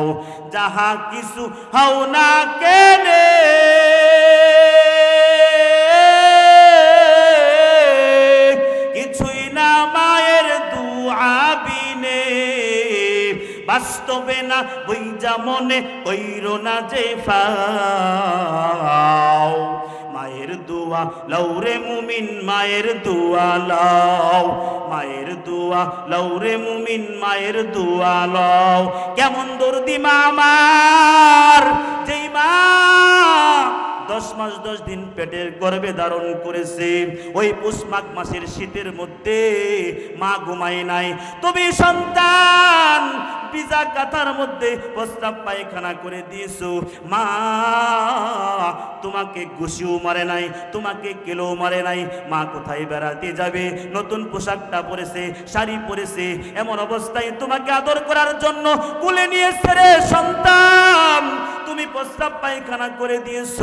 হও, যাহা কিছু হও না কেনে। কিছুই না মায়ের দুআবিনে বাস্তবে না বইজা মনে কইর না যে ফাও। মায়ের দোয়া লৌরে মুমিন মায়ের দোয়া লও। মায়ের দোয়া লৌরে মুমিন মায়ের দোয়া লও। কেমন দর্দি মামার, যেই মা দশ মাস, দশ দিন পেটের গর্ভে ধারণ করেছে। ওই পুষ মাঘ মাসের শীতের মধ্যে মা ঘুমায় নাই। তুমি সন্তান পিজা কাতার মধ্যে প্রস্তাব পায়খানা করে দিয়েছ। মা, তোমাকে ঘুষিও মারে নাই, তোমাকে কেলেও মারে নাই। মা কোথায় বেড়াতে যাবে? নতুন পোশাকটা পরেছে, শাড়ি পরেছে, এমন অবস্থায় তোমাকে আদর করার জন্য কুলে নিয়েছে রে সন্তান। তুমি প্রস্তাব পায়খানা করে দিয়েছ।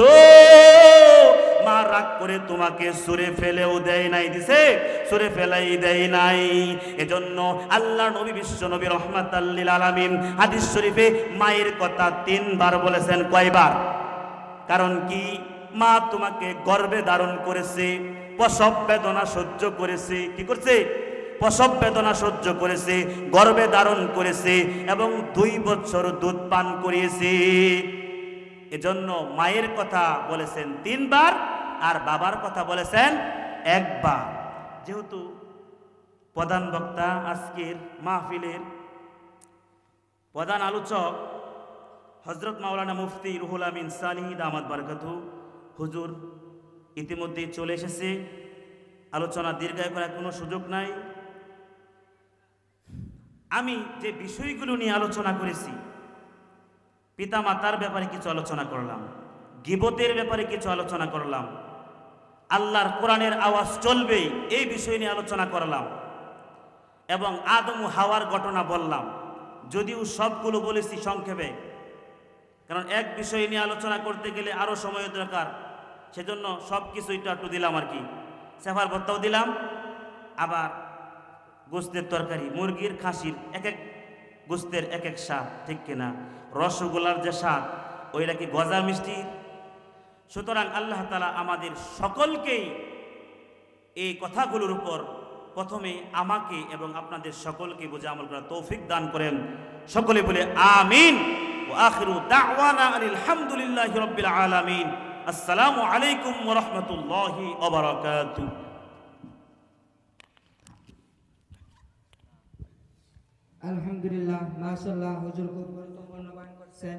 মা রাগ করে তোমাকে সুরে ফেলেও দেয় নাই, দিছে? সুরে ফেলাই দেয় নাই। এজন্য আল্লাহ নবী, বিশ্ব নবী রহমাত আল্লিল আলামিন হাদিস শরীফে মায়ের কথা তিনবার বলেছেন, কয়বার? কারণ কি? মা তোমাকে গর্বে ধারণ করেছে, প্রসব বেদনা সহ্য করেছে, কি করছে? প্রসব বেদনা সহ্য করেছে গর্বে ধারণ করেছে এবং দুই বছর দুধ পান করিয়েছে। এজন্য মায়ের কথা বলেছেন তিনবার আর বাবার কথা বলেছেন একবার। যেহেতু প্রধান বক্তা আজকের মাহফিলের প্রধান আলোচক হজরত মাওলানা মুফতি রুহুল আমিন সালিহি দামাদ বারকাতু হুজুর ইতিমধ্যে চলে এসেছে। আলোচনা দীর্ঘায় করার কোনো সুযোগ নাই। আমি যে বিষয়গুলো নিয়ে আলোচনা করেছি পিতা মাতার ব্যাপারে কিছু আলোচনা করলাম, গিবতের ব্যাপারে কিছু আলোচনা করলাম, আল্লাহর কোরআনের আওয়াজ চলবে এই বিষয় নিয়ে আলোচনা করলাম এবং আদম হাওয়ার ঘটনা বললাম। যদিও সবগুলো বলেছি সংক্ষেপে, কারণ এক বিষয় নিয়ে আলোচনা করতে গেলে আরও সময় দরকার, সেজন্য সব কিছু একটু একটু দিলাম আর কি। সেফার ভর্তাও দিলাম, আবার গোস্তের তরকারি, মুরগির খাসির এক এক গোস্তের এক এক স্বাদ, ঠিক কিনা? রসগোল্লার যে স্বাদ, ওইটা কি গজা মিষ্টি? সুতরাং আল্লাহ তালা আমাদের সকলকেই এই কথাগুলোর উপর প্রথমে আমাকে এবং আপনাদের সকলকে বুঝে আমল করার তৌফিক দান করেন। সকলে বলে আমিন। ও আখিরু দাওয়ানা আনিল হামদুলিল্লাহি রাব্বিল আলামিন। আসসালামু আলাইকুম রাহমাতুল্লাহি ওয়া আলহামদুলিল্লাহ মাসাল্লাহ হুজুর খুব গুরুত্বপূর্ণ করছেন।